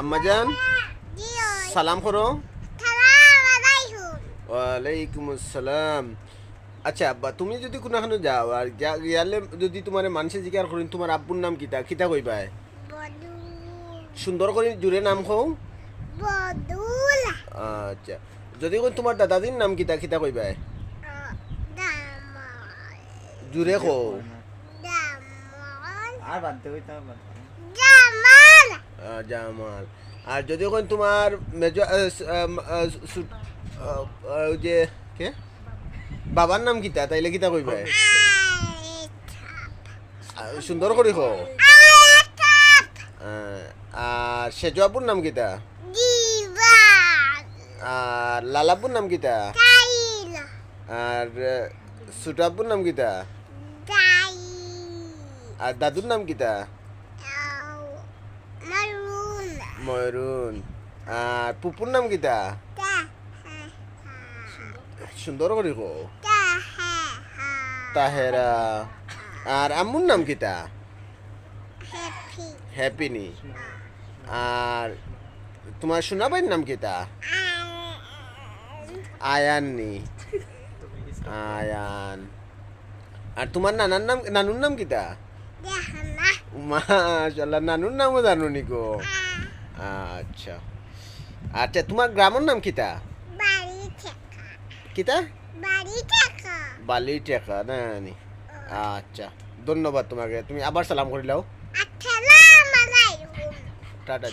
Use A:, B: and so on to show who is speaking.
A: আম্মাজান, সালাম করো। ওয়ালাইকুম আসসালাম আচ্ছা তুমি যদি কোনোখানে যাও, আর গিয়ালে যদি তোমার মানুষে জিজ্ঞাসা করেন, তোমার আব্বুর নাম কিতা কিতা
B: বদু
A: সুন্দর করে জুড়ে নাম কও। আচ্ছা যদি কই তোমার দাদাদির নাম কিতা কিতা
B: দামল
A: জুড়ে কও।
C: আর বাদ দে বাদ দে।
B: জামাল।
A: আর যদি কোন তোমার মেজ আহ, স- আম, আহ, সু- আহ, আহ, ওই যে কে? বাবার নাম কিতা? তাইলে কিতা কইবাই আহ, সুন্দর করে আহ, আর সেজু আব্বুর নাম কিতা? আর লালাব্বুর নাম কিতা? আর সুটাব্বুর নাম কিতা? আর দাদুর নাম কিতা? ময়ূরুন। আর পুপুর নাম কিতা সুন্দর করে কও তাহেরা। আর আম্মুর নাম কিতা
B: হ্যাপি
A: হ্যাপিনি। আর তোমার সোনাবাইয়ের নাম কিতা আয়াননি। আয়ান। আর তোমার নানার নাম নানুর নাম কিতা মাশাল্লাহ নানুর নামও জানো নিকো আচ্ছা। আচ্ছা তোমার গ্রামের নাম কিতা? কিতা? বালি টেকা না আচ্ছা ধন্যবাদ তোমাকে। তুমি আবার সালাম করিলাও
B: টাটা